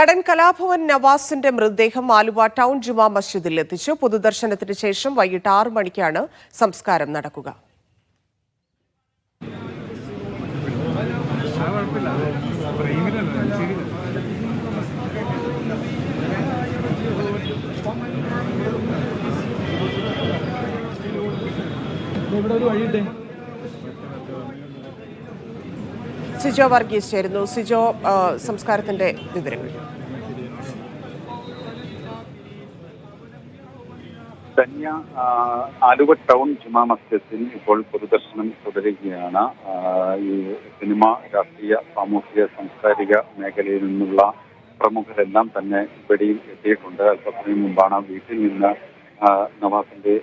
നടൻ കലാഭവൻ നവാസിന്റെ മൃതദേഹം ആലുവ ടൗൺ ജുമാ മസ്ജിദിൽ എത്തിച്ചു. പൊതുദർശനത്തിന് ശേഷം വൈകിട്ട് ആറു മണിക്കാണ് സംസ്കാരം നടക്കുക. ഇവിടെ ഒരു വഴിയുണ്ട്. സിജോ വർഗീസ് ചേരുന്നു. സിജോ സംസ്കാരത്തിന്റെ വിവരങ്ങൾ. ധന്യ ആലുവ ടൗൺ ജുമാ മസ്ജിദിൽ ഇപ്പോൾ പൊതുദർശനം തുടരുകയാണ്. ഈ സിനിമ രാഷ്ട്രീയ സാമൂഹിക സാംസ്കാരിക മേഖലയിൽ നിന്നുള്ള പ്രമുഖരെല്ലാം തന്നെ ഇവിടെയും എത്തിയിട്ടുണ്ട്. അല്പസമയം മുമ്പാണ് വീട്ടിൽ നിന്ന് നവാസിന്റെ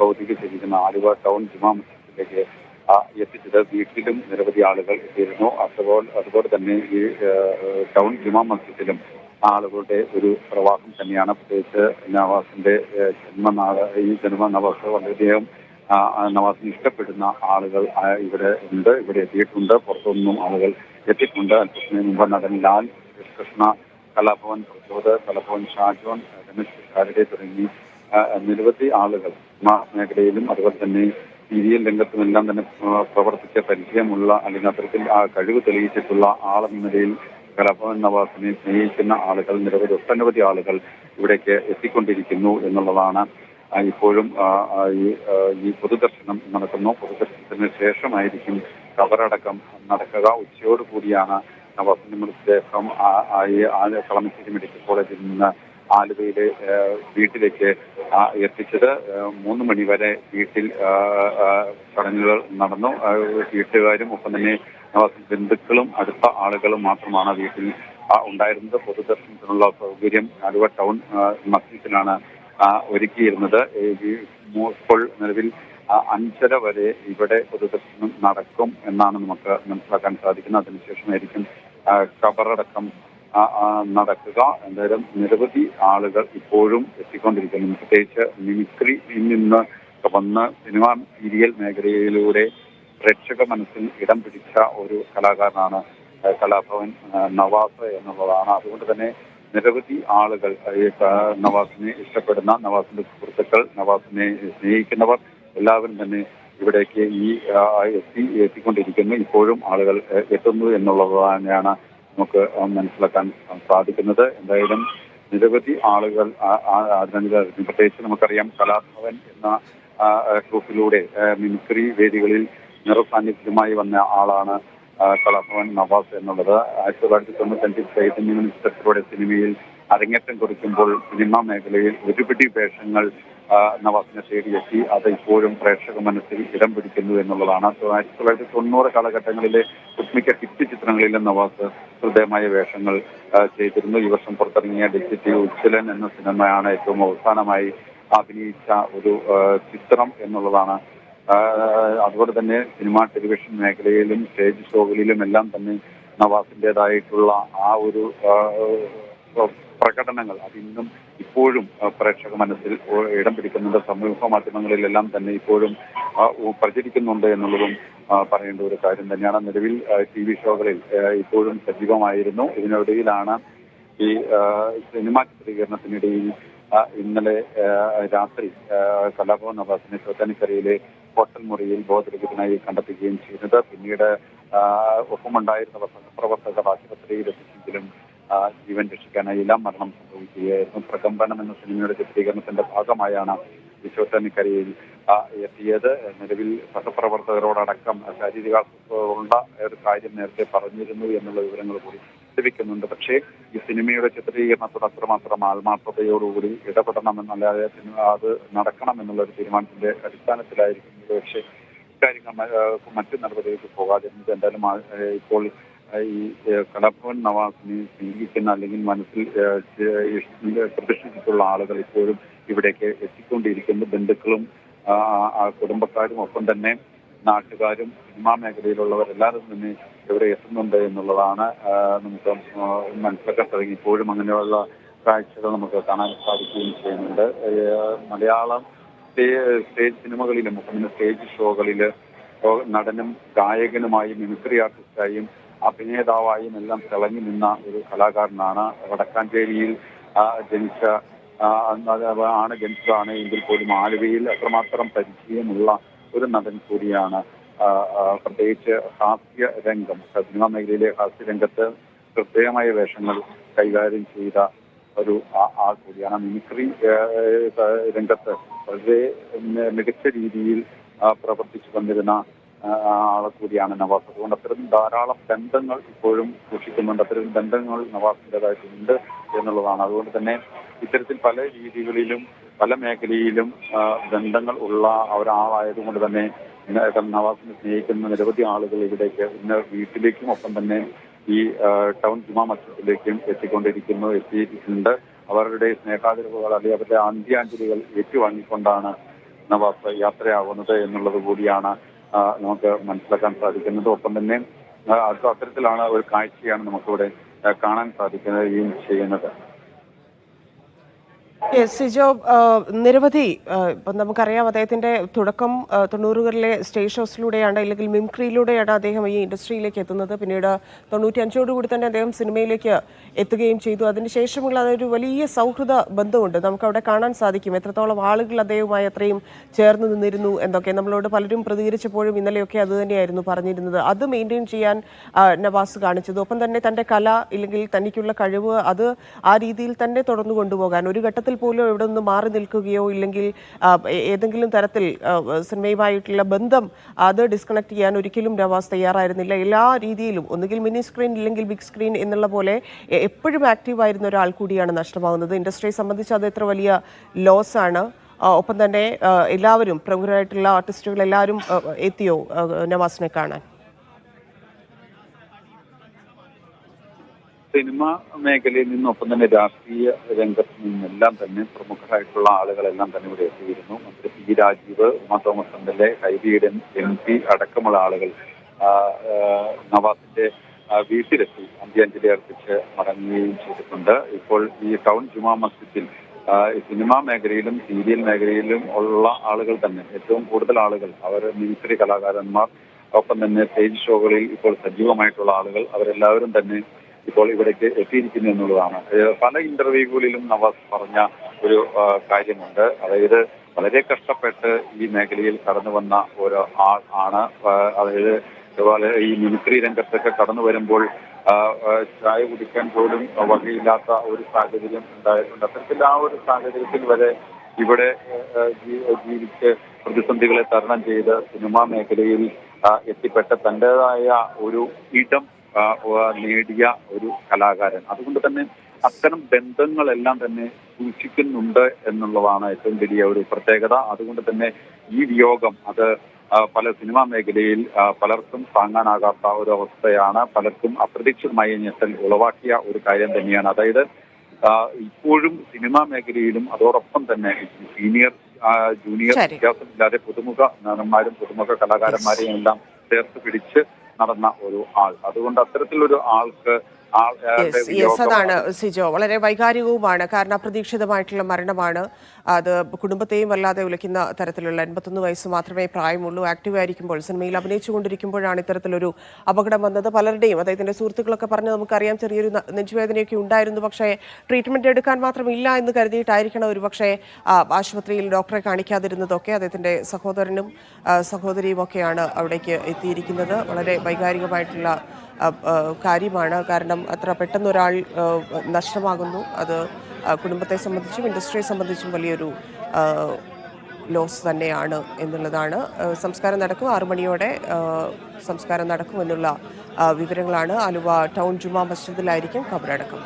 ഭൗതിക ശരീരം ആലുവ ടൗൺ ജുമാ മസ്ജിദിലേക്ക് എത്തിച്ചത്. വീട്ടിലും നിരവധി ആളുകൾ എത്തിയിരുന്നു. അതുപോലെ അതുപോലെ തന്നെ ഈ ടൗൺ ജുമാ മസ്ജിദിലും ആളുകളുടെ ഒരു പ്രവാഹം തന്നെയാണ്. പ്രത്യേകിച്ച് നവാസിന്റെ ജന്മനാട് ഈ ജന്മ നവാസ് വളരെയധികം നവാസിന് ഇഷ്ടപ്പെടുന്ന ആളുകൾ ഇവിടെ ഉണ്ട് ഇവിടെ എത്തിയിട്ടുണ്ട്. പുറത്തുനിന്നും ആളുകൾ എത്തിയിട്ടുണ്ട്. അല്പസമയം മുമ്പ് നടൻ ലാൽ കൃഷ്ണ കലാഭവൻ പ്രചോദ് കലാഭവൻ ഷാജോൺ രമേശ് പിഷാരടെ തുടങ്ങി നിരവധി ആളുകൾ മേഖലയിലും അതുപോലെ തന്നെ സീരിയൽ രംഗത്തുമെല്ലാം തന്നെ പ്രവർത്തിച്ച പരിചയമുള്ള അല്ലെങ്കിൽ അത്തരത്തിൽ ആ കഴിവ് തെളിയിച്ചിട്ടുള്ള ആളെന്ന നിലയിൽ കലാഭവൻ നവാസിനെ സ്നേഹിക്കുന്ന ആളുകൾ നിരവധി ഒട്ടനവധി ആളുകൾ ഇവിടേക്ക് എത്തിക്കൊണ്ടിരിക്കുന്നു എന്നുള്ളതാണ് ഇപ്പോഴും ഈ പൊതുദർശനം നടക്കുന്നു. പൊതുദർശനത്തിന് ശേഷമായിരിക്കും കബറടക്കം നടക്കുക. ഉച്ചയോട് കൂടിയാണ് നവാസിന്റെ മൃതദേഹം കളമശ്ശേരി മെഡിക്കൽ കോളേജിൽ നിന്ന് ആലുവയിലെ വീട്ടിലേക്ക് എത്തിച്ചത്. മൂന്ന് മണിവരെ വീട്ടിൽ ചടങ്ങുകൾ നടന്നു. വീട്ടുകാരും ഒപ്പം തന്നെ ബന്ധുക്കളും അടുത്ത ആളുകളും മാത്രമാണ് വീട്ടിൽ ഉണ്ടായിരുന്നത്. പൊതുദർശനത്തിനുള്ള സൗകര്യം ആലുവ ടൗൺ മസ്ജിദിലാണ് ഒരുക്കിയിരുന്നത്. ഇപ്പോൾ നിലവിൽ അഞ്ചര വരെ ഇവിടെ പൊതുദർശനം നടക്കും എന്നാണ് നമുക്ക് മനസ്സിലാക്കാൻ സാധിക്കുന്നത്. അതിനുശേഷമായിരിക്കും ഖബറടക്കം നടക്കുക. എന്തായാലും നിരവധി ആളുകൾ ഇപ്പോഴും എത്തിക്കൊണ്ടിരിക്കുന്നു. പ്രത്യേകിച്ച് മിമിക്രിയിൽ നിന്ന് വന്ന് സിനിമ സീരിയൽ മേഖലയിലൂടെ പ്രേക്ഷക മനസ്സിൽ ഇടം പിടിച്ച ഒരു കലാകാരനാണ് കലാഭവൻ നവാസ് എന്നുള്ളതാണ്. അതുകൊണ്ട് തന്നെ നിരവധി ആളുകൾ നവാസിനെ ഇഷ്ടപ്പെടുന്ന നവാസിന്റെ സുഹൃത്തുക്കൾ നവാസിനെ സ്നേഹിക്കുന്നവർ എല്ലാവരും തന്നെ ഇവിടേക്ക് ഈ എത്തി എത്തിക്കൊണ്ടിരിക്കുന്നു. ഇപ്പോഴും ആളുകൾ എത്തുന്നു എന്നുള്ളത് തന്നെയാണ് നമുക്ക് മനസ്സിലാക്കാൻ സാധിക്കുന്നത്. എന്തായാലും നിരവധി ആളുകൾ പ്രത്യേകിച്ച് നമുക്കറിയാം കലാഭവൻ എന്ന ഗ്രൂപ്പിലൂടെ മിമിക്രി വേദികളിൽ നിറസാന്നിധ്യമായി വന്ന ആളാണ് കലാഭവൻ നവാസ് എന്നുള്ളത്. ആയിരത്തി തൊള്ളായിരത്തി തൊണ്ണൂറ്റഞ്ചിൽ ചൈതന്യ മിനിസ്റ്റത്തിലൂടെ സിനിമയിൽ അരങ്ങേറ്റം കുറിക്കുമ്പോൾ സിനിമാ മേഖലയിൽ ഒരുപിടി വേഷങ്ങൾ നവാസിനെ തേടിയെത്തി അത് ഇപ്പോഴും പ്രേക്ഷക മനസ്സിൽ ഇടം പിടിക്കുന്നു എന്നുള്ളതാണ്. ആയിരത്തി തൊള്ളായിരത്തി തൊണ്ണൂറ് കാലഘട്ടങ്ങളിലെ ഒട്ടുമിക്ക ഹിറ്റ് ചിത്രങ്ങളിലും നവാസ് ഹൃദയമായ വേഷങ്ങൾ ചെയ്തിരുന്നു. ഈ വർഷം പുറത്തിറങ്ങിയ ഡിജിറ്റി ഉജ്ജ്വലൻ എന്ന സിനിമയാണ് ഏറ്റവും അവസാനമായി അഭിനയിച്ച ഒരു ചിത്രം എന്നുള്ളതാണ് അതുപോലെ തന്നെ സിനിമ ടെലിവിഷൻ മേഖലയിലും സ്റ്റേജ് ഷോകളിലും എല്ലാം തന്നെ നവാസിന്റെതായിട്ടുള്ള ആ ഒരു പ്രകടനങ്ങൾ അതിന്നും ഇപ്പോഴും പ്രേക്ഷക മനസ്സിൽ ഇടം പിടിക്കുന്നുണ്ട്. സമൂഹ മാധ്യമങ്ങളിലെല്ലാം തന്നെ ഇപ്പോഴും പ്രചരിക്കുന്നുണ്ട് എന്നുള്ളതും പറയേണ്ട ഒരു കാര്യം തന്നെയാണ്. നിലവിൽ ടി വി ഷോകളിൽ ഇപ്പോഴും സജീവമായിരുന്നു. ഇതിനിടയിലാണ് ഈ സിനിമ ചിത്രീകരണത്തിനിടയിൽ ഇന്നലെ രാത്രി കലാഭവൻ നവാസിനെ ചോറ്റാനിക്കരയിലെ ഹോട്ടൽ മുറിയിൽ ബോധരഹിതനായി കണ്ടെത്തുകയും ചെയ്തത്. പിന്നീട് ഒപ്പമുണ്ടായിരുന്ന സഹപ്രവർത്തകർ ആശുപത്രിയിൽ എത്തിച്ചെങ്കിലും ജീവൻ ജീവൻ രക്ഷിക്കാനായില്ല മരണം സംഭവിക്കുകയായിരുന്നു. പ്രകമ്പനം എന്ന സിനിമയുടെ ചിത്രീകരണത്തിന്റെ ഭാഗമായാണ് ആ, എത്തിയത്. നിലവിൽ സഹപ്രവർത്തകരോടടക്കം ശാരീരിക അസ്വസ്ഥതകളുള്ള ഒരു കാര്യം നേരത്തെ പറഞ്ഞിരുന്നു എന്നുള്ള വിവരങ്ങൾ കൂടി ലഭിക്കുന്നുണ്ട് പക്ഷേ ഈ സിനിമയുടെ ചിത്രീകരണത്തോട് അത്രമാത്രം ആത്മാർത്ഥതയോടുകൂടി ഇടപെടണമെന്നല്ലാതെ സിനിമ അത് നടക്കണം എന്നുള്ള ഒരു തീരുമാനത്തിന്റെ അടിസ്ഥാനത്തിലായിരിക്കും പക്ഷേ ആ, മറ്റു നടപടികൾക്ക് പോകാതിരുന്നത് എന്തായാലും ഇപ്പോൾ ഈ കടപ്പൻ നവാസിനെ സ്നേഹിക്കുന്ന അല്ലെങ്കിൽ മനസ്സിൽ പ്രതിഷ്ഠിച്ചിട്ടുള്ള ആളുകൾ ഇപ്പോഴും ഇവിടേക്ക് എത്തിക്കൊണ്ടിരിക്കുന്നു. ബന്ധുക്കളും കുടുംബക്കാരും ഒപ്പം തന്നെ നാട്ടുകാരും സിനിമാ മേഖലയിലുള്ളവരെല്ലാവരും തന്നെ ഇവിടെ എത്തുന്നുണ്ട് എന്നുള്ളതാണ് നമുക്ക് മനസ്സിലാക്കാൻ തുടങ്ങി ഇപ്പോഴും അങ്ങനെയുള്ള കാഴ്ചകൾ നമുക്ക് കാണാൻ സാധിക്കുകയും ചെയ്യുന്നുണ്ട്. മലയാളം സ്റ്റേജ് സിനിമകളിലും പിന്നെ സ്റ്റേജ് ഷോകളിൽ നടനും ഗായകനുമായും മിമിക്രി ആർട്ടിസ്റ്റായും അഭിനേതാവായും എല്ലാം തിളങ്ങി നിന്ന ഒരു കലാകാരനാണ് വടക്കാഞ്ചേരിയിൽ ജനിച്ച ആണ് ജനിച്ചതാണ് എങ്കിൽ പോലും ആലുവയിൽ അത്രമാത്രം പരിചയമുള്ള ഒരു നടൻ കൂടിയാണ് പ്രത്യേകിച്ച് ഹാസ്യ രംഗം സിനിമാ മേഖലയിലെ ഹാസ്യ രംഗത്ത് ശ്രദ്ധേയമായ വേഷങ്ങൾ കൈകാര്യം ചെയ്ത ഒരു ആൾ കൂടിയാണ്. മിമിക്രി രംഗത്ത് വളരെ മികച്ച രീതിയിൽ പ്രവർത്തിച്ചു വന്നിരുന്ന ആളെ കൂടിയാണ് നവാസ്. അതുകൊണ്ട് അത്തരം ധാരാളം ബന്ധങ്ങൾ ഇപ്പോഴും സൂക്ഷിക്കുന്നുണ്ട്. അത്തരം ബന്ധങ്ങൾ നവാസിന്റെതായിട്ടുണ്ട് എന്നുള്ളതാണ്. അതുകൊണ്ട് തന്നെ ഇത്തരത്തിൽ പല രീതികളിലും പല മേഖലയിലും ബന്ധങ്ങൾ ഉള്ള ഒരാളായതുകൊണ്ട് തന്നെ ഇന്ന് നവാസിനെ സ്നേഹിക്കുന്ന നിരവധി ആളുകൾ ഇവിടേക്ക് ഇന്ന് വീട്ടിലേക്കും ഒപ്പം തന്നെ ഈ ടൗൺ ജുമാ മസ്ജിദിലേക്കും എത്തിക്കൊണ്ടിരിക്കുന്നു എത്തിയിട്ടുണ്ട്. അവരുടെ സ്നേഹാതിരവുകൾ അല്ലെങ്കിൽ അവരുടെ അന്ത്യാഞ്ജലികൾ ഏറ്റുവാങ്ങിക്കൊണ്ടാണ് നവാസ് യാത്രയാവുന്നത് എന്നുള്ളത് കൂടിയാണ് നമുക്ക് മനസ്സിലാക്കാൻ സാധിക്കുന്നത്. ഒപ്പം തന്നെ അത്തരത്തിലാണ് ഒരു കാഴ്ചയാണ് നമുക്കിവിടെ കാണാൻ സാധിക്കുന്നത് ചെയ്യുന്നത്. സിജോ ആ, നിരവധി ആ, ഇപ്പം നമുക്കറിയാം അദ്ദേഹത്തിന്റെ തുടക്കം ആ, തൊണ്ണൂറുകളിലെ സ്റ്റേജ് ഷോസിലൂടെയാണ് അല്ലെങ്കിൽ മിംക്രിയിലൂടെയാണ് അദ്ദേഹം ഈ ഇൻഡസ്ട്രിയിലേക്ക് എത്തുന്നത്. പിന്നീട് തൊണ്ണൂറ്റിയഞ്ചോടുകൂടി തന്നെ അദ്ദേഹം സിനിമയിലേക്ക് എത്തുകയും ചെയ്തു. അതിനുശേഷമുള്ള അതൊരു വലിയ സൗഹൃദ ബന്ധമുണ്ട്. നമുക്ക് അവിടെ കാണാൻ സാധിക്കും എത്രത്തോളം ആളുകൾ അദ്ദേഹവുമായി അത്രയും ചേർന്ന് നിന്നിരുന്നു എന്നൊക്കെ. നമ്മളോട് പലരും പ്രതികരിച്ചപ്പോഴും ഇന്നലെയൊക്കെ അത് തന്നെയായിരുന്നു പറഞ്ഞിരുന്നത്. അത് മെയിന്റെയിൻ ചെയ്യാൻ നവാസ് കാണിച്ചത്. ഒപ്പം തന്നെ തന്റെ കല ഇല്ലെങ്കിൽ തനിക്കുള്ള കഴിവ് അത് ആ രീതിയിൽ തന്നെ തുടർന്നു കൊണ്ടുപോകാൻ ഒരു ഘട്ടത്തിൽ പോലും ഇവിടെ നിന്ന് മാറി നിൽക്കുകയോ ഇല്ലെങ്കിൽ ഏതെങ്കിലും തരത്തിൽ സിനിമയുമായിട്ടുള്ള ബന്ധം അത് ഡിസ്കണക്ട് ചെയ്യാൻ ഒരിക്കലും നവാസ് തയ്യാറായിരുന്നില്ല. എല്ലാ രീതിയിലും ഒന്നുകിൽ മിനി സ്ക്രീൻ ഇല്ലെങ്കിൽ ബിഗ് സ്ക്രീൻ എന്നുള്ള പോലെ എപ്പോഴും ആക്റ്റീവ് ആയിരുന്ന ഒരാൾ കൂടിയാണ് നഷ്ടമാകുന്നത്. ഇൻഡസ്ട്രിയെ സംബന്ധിച്ച് അത് എത്ര വലിയ ലോസാണ് ഒപ്പം തന്നെ എല്ലാവരും പ്രമുഖരായിട്ടുള്ള ആർട്ടിസ്റ്റുകൾ എല്ലാവരും എത്തിയോ നവാസിനെ കാണാൻ? സിനിമ മേഖലയിൽ നിന്നൊപ്പം തന്നെ രാഷ്ട്രീയ രംഗത്ത് നിന്നെല്ലാം തന്നെ പ്രമുഖരായിട്ടുള്ള ആളുകളെല്ലാം തന്നെ ഇവിടെ എത്തിയിരുന്നു. മന്ത്രി P Rajeev Uma Thomas M L A ഹൈബിയുടെ M P അടക്കമുള്ള ആളുകൾ നവാസിന്റെ വീട്ടിലെത്തി അന്ത്യാഞ്ജലി അർപ്പിച്ച് മടങ്ങുകയും ചെയ്തിട്ടുണ്ട്. ഇപ്പോൾ ഈ ടൗൺ ജുമാ മസ്ജിദിൽ സിനിമാ മേഖലയിലും സീരിയൽ മേഖലയിലും ഉള്ള ആളുകൾ തന്നെ ഏറ്റവും കൂടുതൽ ആളുകൾ അവർ മിമിക്രി കലാകാരന്മാർ ഒപ്പം തന്നെ സ്റ്റേജ് ഷോകളിൽ ഇപ്പോൾ സജീവമായിട്ടുള്ള ആളുകൾ അവരെല്ലാവരും തന്നെ ഇപ്പോൾ ഇവിടേക്ക് എത്തിയിരിക്കുന്നു എന്നുള്ളതാണ്. പല ഇന്റർവ്യൂകളിലും നവാസ് പറഞ്ഞ ഒരു കാര്യമുണ്ട്. അതായത് വളരെ കഷ്ടപ്പെട്ട് ഈ മേഖലയിൽ കടന്നു വന്ന ഒരു ആൾ ആണ്. അതായത് അതുപോലെ ഈ മിമിക്രി രംഗത്തൊക്കെ കടന്നു വരുമ്പോൾ ചായ കുടിക്കാൻ പോലും വകയില്ലാത്ത ഒരു സാഹചര്യം ഉണ്ടായിട്ടുണ്ട്. അത്തരത്തിൽ ആ ഒരു സാഹചര്യത്തിൽ വരെ ഇവിടെ ജീവിച്ച് പ്രതിസന്ധികളെ തരണം ചെയ്ത് സിനിമാ മേഖലയിൽ എത്തിപ്പെട്ട തന്റേതായ ഒരു ഇടം നേടിയ ഒരു കലാകാരൻ. അതുകൊണ്ട് തന്നെ അത്തരം ബന്ധങ്ങളെല്ലാം തന്നെ സൂക്ഷിക്കുന്നുണ്ട് എന്നുള്ളതാണ് ഏറ്റവും വലിയ ഒരു പ്രത്യേകത. അതുകൊണ്ട് തന്നെ ഈ വിയോഗം അത് പല സിനിമാ മേഖലയിൽ പലർക്കും താങ്ങാനാകാത്ത ഒരു അവസ്ഥയാണ്. പലർക്കും അപ്രതീക്ഷിതമായ ഞെട്ടൽ ഉളവാക്കിയ ഒരു കാര്യം തന്നെയാണ്. അതായത് ഇപ്പോഴും സിനിമാ മേഖലയിലും അതോടൊപ്പം തന്നെ സീനിയർ ജൂനിയർ. വ്യത്യാസമില്ലാതെ പുതുമുഖ നടന്മാരും പുതുമുഖ കലാകാരന്മാരെയും എല്ലാം ചേർത്ത് പിടിച്ച് നടന്ന ഒരു ആൾ. അതുകൊണ്ട് അത്തരത്തിലൊരു ആൾക്ക് യെസ് അതാണ് സിജോ. വളരെ വൈകാരികവുമാണ്. കാരണം അപ്രതീക്ഷിതമായിട്ടുള്ള മരണമാണ്. അത് കുടുംബത്തെയും വല്ലാതെ ഉലയ്ക്കുന്ന തരത്തിലുള്ള എൺപത്തൊന്ന് വയസ്സ് മാത്രമേ പ്രായമുള്ളൂ. ആക്റ്റീവ് ആയിരിക്കുമ്പോൾ സിനിമയിൽ അഭിനയിച്ചുകൊണ്ടിരിക്കുമ്പോഴാണ് ഇത്തരത്തിലൊരു അപകടം വന്നത്. പലരുടെയും അദ്ദേഹത്തിന്റെ സുഹൃത്തുക്കളൊക്കെ പറഞ്ഞ് നമുക്കറിയാം ചെറിയൊരു നെഞ്ചുവേദനയൊക്കെ ഉണ്ടായിരുന്നു. പക്ഷേ ട്രീറ്റ്മെന്റ് എടുക്കാൻ മാത്രമില്ല എന്ന് കരുതിയിട്ടായിരിക്കണം ഒരു പക്ഷേ ആശുപത്രിയിൽ ഡോക്ടറെ കാണിക്കാതിരുന്നതൊക്കെ അദ്ദേഹത്തിന്റെ സഹോദരനും സഹോദരിയും ഒക്കെയാണ് അവിടേക്ക് എത്തിയിരിക്കുന്നത്. വളരെ വൈകാരികമായിട്ടുള്ള കാര്യമാണ്. കാരണം അത്ര പെട്ടെന്ന് ഒരാൾ നഷ്ടമാകുന്നു. അത് കുടുംബത്തെ സംബന്ധിച്ചും ഇൻഡസ്ട്രിയെ സംബന്ധിച്ചും വലിയൊരു ലോസ് തന്നെയാണ് എന്നുള്ളതാണ്. സംസ്കാരം നടക്കും. ആറു മണിയോടെ സംസ്കാരം നടക്കും എന്നുള്ള വിവരങ്ങളാണ്. ആലുവ ടൗൺ ജുമാ മസ്ജിദിലായിരിക്കും ഖബറടക്കം.